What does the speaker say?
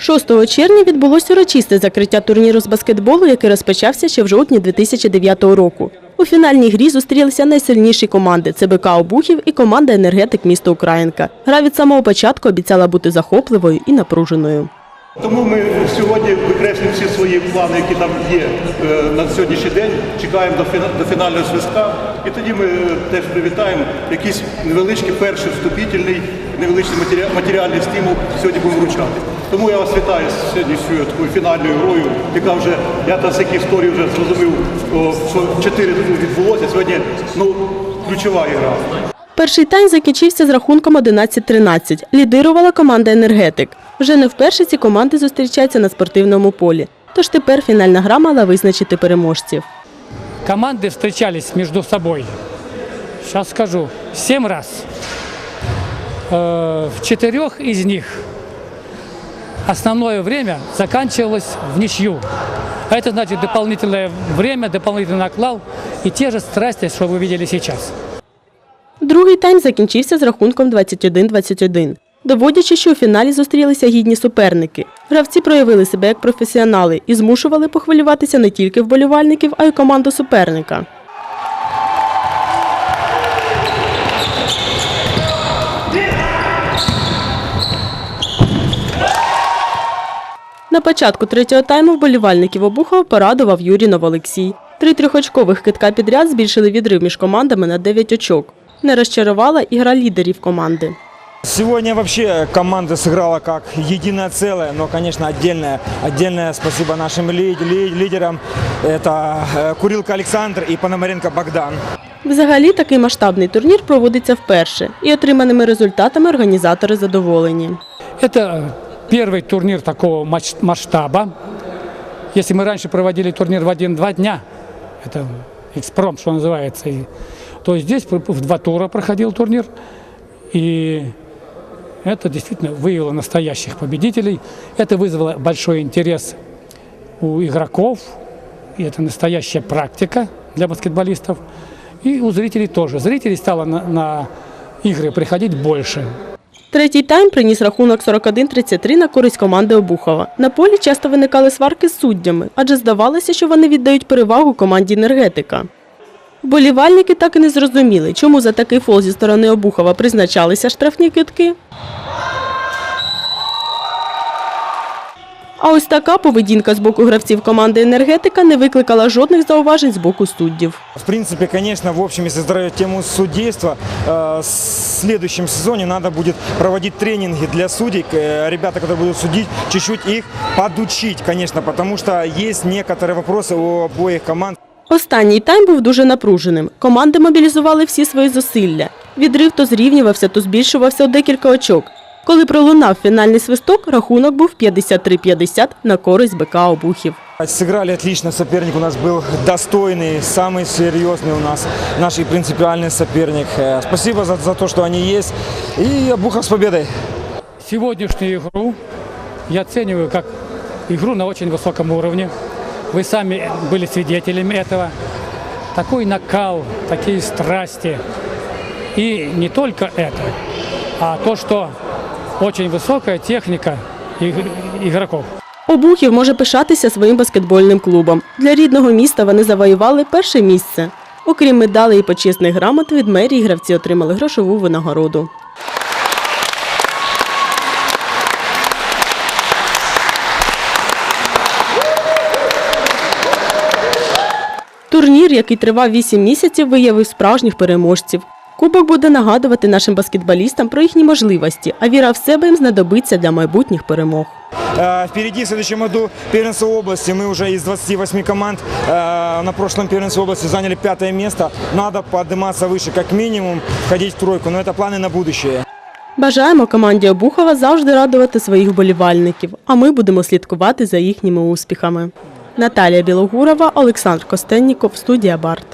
6 червня відбулося урочисте закриття турніру з баскетболу, який розпочався ще в жовтні 2009 року. У фінальній грі зустрілися найсильніші команди ЦБК Обухів і команда енергетик міста Українка. Гра від самого початку обіцяла бути захопливою і напруженою. Тому ми сьогодні викреслюємо всі свої плани, які там є е, на сьогоднішній день. Чекаємо до фіна- до фінального свистка, і тоді ми е, теж привітаємо якийсь невеличкий перший вступительний, невеличкий матеріа- матеріальний стимул сьогодні будемо вручати. Тому я вас вітаю з сьогоднішньою такою фінальною грою, яка вже я та з яких історій вже зрозумів, о, що чотири відбулося. Сьогодні ну ключова гра. Перший тайм закінчився з рахунком 11-13. Лідирувала команда енергетик. Вже не вперше ці команди зустрічаються на спортивному полі. Тож тепер фінальна гра мала визначити переможців. Команды встречались между собой. Сейчас скажу. Семь раз. Э, В четырех из них основное время заканчивалось в ничью. А это значит дополнительное время, дополнительный наклал и те же страсти, что вы видели сейчас. Другий тайм закінчився з рахунком 21-21. Доводячи, що у фіналі зустрілися гідні суперники. Гравці проявили себе як професіонали і змушували похвилюватися не тільки вболівальників, а й команду суперника. На початку третього тайму вболівальників Обухова порадував Юрій Новолексій. Три трьохочкових китка підряд збільшили відрив між командами на 9 очок. Не розчарувала і гра лідерів команди. Сегодня вообще команда сыграла как единое целое, но, конечно, отдельное, отдельное спасибо нашим ли- ли- лидерам. Это э, Курилка Александр и Пономаренко Богдан. Взагалі такий масштабний турнір проводиться вперше, і отриманими результатами організатори задоволені. Это первый турнир такого масштаба. Если мы раньше проводили турнир в один-два дня, это экспром, что называется, и- то здесь в два тура проходил турнир. И это действительно выявило настоящих победителей. Это вызвало большой интерес у игроков. И это настоящая практика для баскетболистов. И у зрителей тоже. Зрителей стало на, на игры приходить больше. Третій тайм приніс рахунок 41-33 на користь команди Обухова. На полі часто виникали сварки з суддями, адже здавалося, що вони віддають перевагу команді енергетика. Вболівальники так і не зрозуміли, чому за такий фол зі сторони Обухова призначалися штрафні китки. А ось така поведінка з боку гравців команди енергетика не викликала жодних зауважень з боку суддів. В принципе, конечно, в общем, если затрагивать тему судейства, э, в следующем сезоне надо будет проводить тренинги для судей. Э, Ребята, которые будут судить, чуть-чуть их подучить, конечно, потому что есть некоторые вопросы у обоих команд. Останній тайм був дуже напруженим. Команди мобілізували всі свої зусилля. Відрив то зрівнювався, то збільшувався у декілька очок. Коли пролунав фінальний свисток, рахунок був 53-50 на користь БК Обухів. Сыграли отлично, соперник у нас был достойный, самый серьезный у нас, наш и принципиальный соперник. Э, Спасибо за, за то, что они есть. И Обухов с победой. Сегодняшнюю игру я оцениваю как игру на очень высоком уровне. Вы сами были свидетелями этого. Такой накал, такие страсти. И не только это, а то, что очень высокая техника иг- игроков. Обухів може пишатися своїм баскетбольним клубом. Для рідного міста вони завоювали перше місце. Окрім медалей і почесних грамот, від мерії гравці отримали грошову винагороду. Турнір, який тривав 8 місяців, виявив справжніх переможців. Кубок буде нагадувати нашим баскетболістам про їхні можливості, а віра в себе їм знадобиться для майбутніх перемог. Э, Впереди в следующем году первенство области. Мы уже из 28 команд э, на прошлом первенстве области заняли пятое место. Надо подниматься выше, как минимум, входить в тройку. Но это планы на будущее. Бажаємо команді Обухова завжди радувати своїх вболівальників, а ми будемо слідкувати за їхніми успіхами. Наталія Білогурова, Олександр Костенніков, студія Барт.